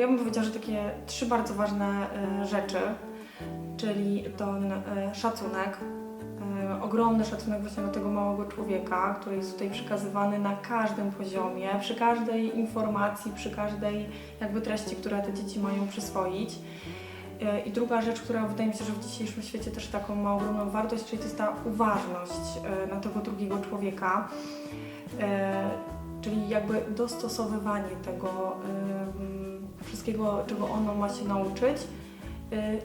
ja bym powiedziała, że takie trzy bardzo ważne e, rzeczy, czyli ten e, szacunek, e, ogromny szacunek właśnie do tego małego człowieka, który jest tutaj przekazywany na każdym poziomie, przy każdej informacji, przy każdej jakby treści, które te dzieci mają przyswoić. I druga rzecz, która wydaje mi się, że w dzisiejszym świecie też taką ma ogromną wartość, czyli to jest ta uważność na tego drugiego człowieka. Czyli jakby dostosowywanie tego wszystkiego, czego ono ma się nauczyć, e,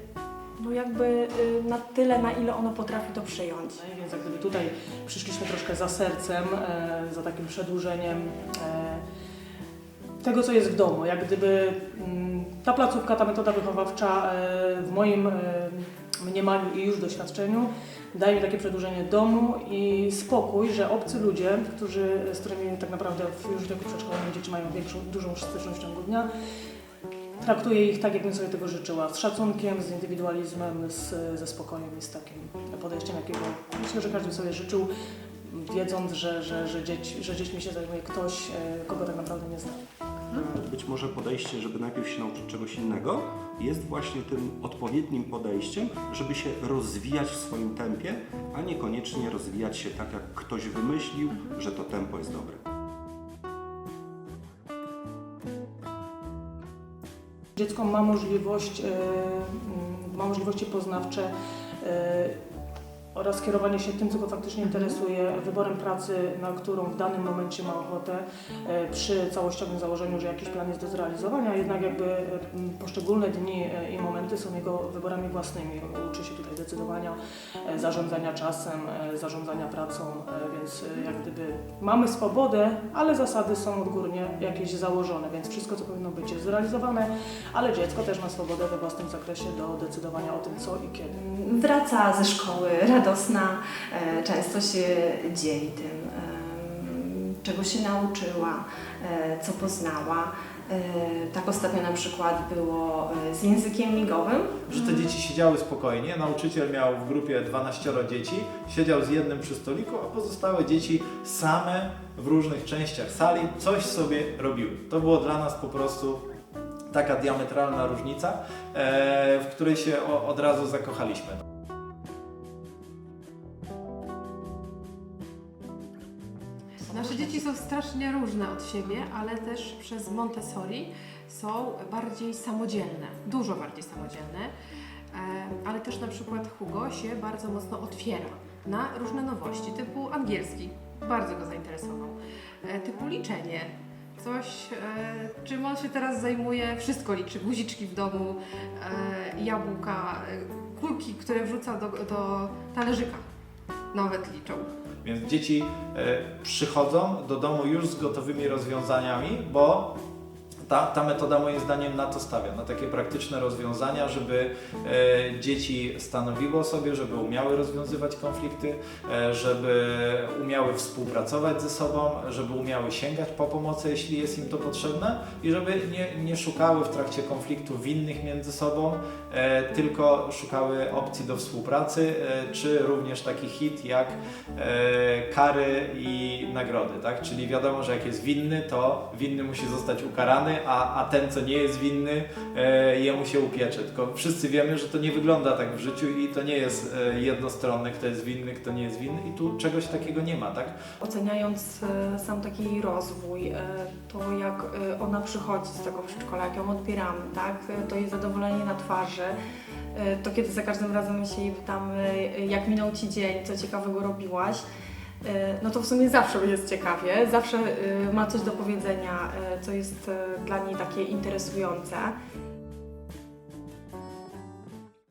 no jakby e, na tyle, na ile ono potrafi to przyjąć. No Więc jak gdyby tutaj przyszliśmy troszkę za sercem, e, za takim przedłużeniem e, tego, co jest w domu. Jak gdyby mm, ta placówka, ta metoda wychowawcza e, w moim mniemaniu i już doświadczeniu daje mi takie przedłużenie domu i spokój, że obcy ludzie, którzy, z którymi tak naprawdę już w wieku przedszkolnym dzieci mają większą, dużą styczność w ciągu dnia, Traktuję ich tak, jakbym sobie tego życzyła. Z szacunkiem, z indywidualizmem, z, ze spokojem i z takim podejściem, jakiego myślę, że każdy sobie życzył, wiedząc, że, że, że, dzieci, że dziećmi się zajmuje ktoś, e, kogo tak naprawdę nie zna. Być może podejście, żeby najpierw się nauczyć czegoś innego, jest właśnie tym odpowiednim podejściem, żeby się rozwijać w swoim tempie, a niekoniecznie rozwijać się tak, jak ktoś wymyślił, że to tempo jest dobre. Dziecko ma możliwość, e, ma możliwości poznawcze e, oraz kierowanie się tym, co go faktycznie interesuje, wyborem pracy, na którą w danym momencie ma ochotę, e, przy całościowym założeniu, że jakiś plan jest do zrealizowania, jednak jakby e, poszczególne dni e, i momenty są jego wyborami własnymi. Uczy się tutaj decydowania, zarządzania czasem, zarządzania pracą, więc jak gdyby mamy swobodę, ale zasady są odgórnie jakieś założone, więc wszystko, co powinno być, jest zrealizowane, ale dziecko też ma swobodę we własnym zakresie do decydowania o tym, co i kiedy. Wraca ze szkoły radosna, e, często się dzieli tym, em, czego się nauczyła, e, co poznała. E, Tak ostatnio na przykład było e, z językiem migowym. że te dzieci siedziały spokojnie, nauczyciel miał w grupie 12 dzieci, siedział z jednym przy stoliku, a pozostałe dzieci same w różnych częściach sali coś sobie robiły. To było dla nas po prostu taka diametralna różnica, e, w której się od razu zakochaliśmy. Nasze dzieci są strasznie różne od siebie, ale też przez Montessori są bardziej samodzielne, dużo bardziej samodzielne, E, ale też na przykład Hugo się bardzo mocno otwiera na różne nowości, typu angielski, bardzo go zainteresował, E, typu liczenie, coś, e, czym on się teraz zajmuje, wszystko liczy, guziczki w domu, e, jabłka, e, kulki, które wrzuca do, do talerzyka, nawet liczą. Więc dzieci e, przychodzą do domu już z gotowymi rozwiązaniami, bo ta, ta metoda moim zdaniem na to stawia, na takie praktyczne rozwiązania, żeby e, dzieci stanowiło sobie, żeby umiały rozwiązywać konflikty, e, żeby umiały współpracować ze sobą, żeby umiały sięgać po pomoc, jeśli jest im to potrzebne i żeby nie, nie szukały w trakcie konfliktu winnych między sobą, e, tylko szukały opcji do współpracy, e, czy również taki hit jak e, kary i nagrody, tak? Czyli wiadomo, że jak jest winny, to winny musi zostać ukarany, a, a ten, co nie jest winny, e, jemu się upiecze. Tylko wszyscy wiemy, że to nie wygląda tak w życiu i to nie jest e, jednostronne, kto jest winny, kto nie jest winny i tu czegoś takiego nie ma, tak? Oceniając e, sam taki rozwój, e, to jak e, ona przychodzi z tego przedszkola, jak ją odbieramy, tak? E, to jej zadowolenie na twarzy, e, to kiedy za każdym razem my się jej pytamy, e, jak minął Ci dzień, co ciekawego robiłaś, no to w sumie zawsze jest ciekawie, zawsze e, ma coś do powiedzenia, e, co jest e, dla niej takie interesujące.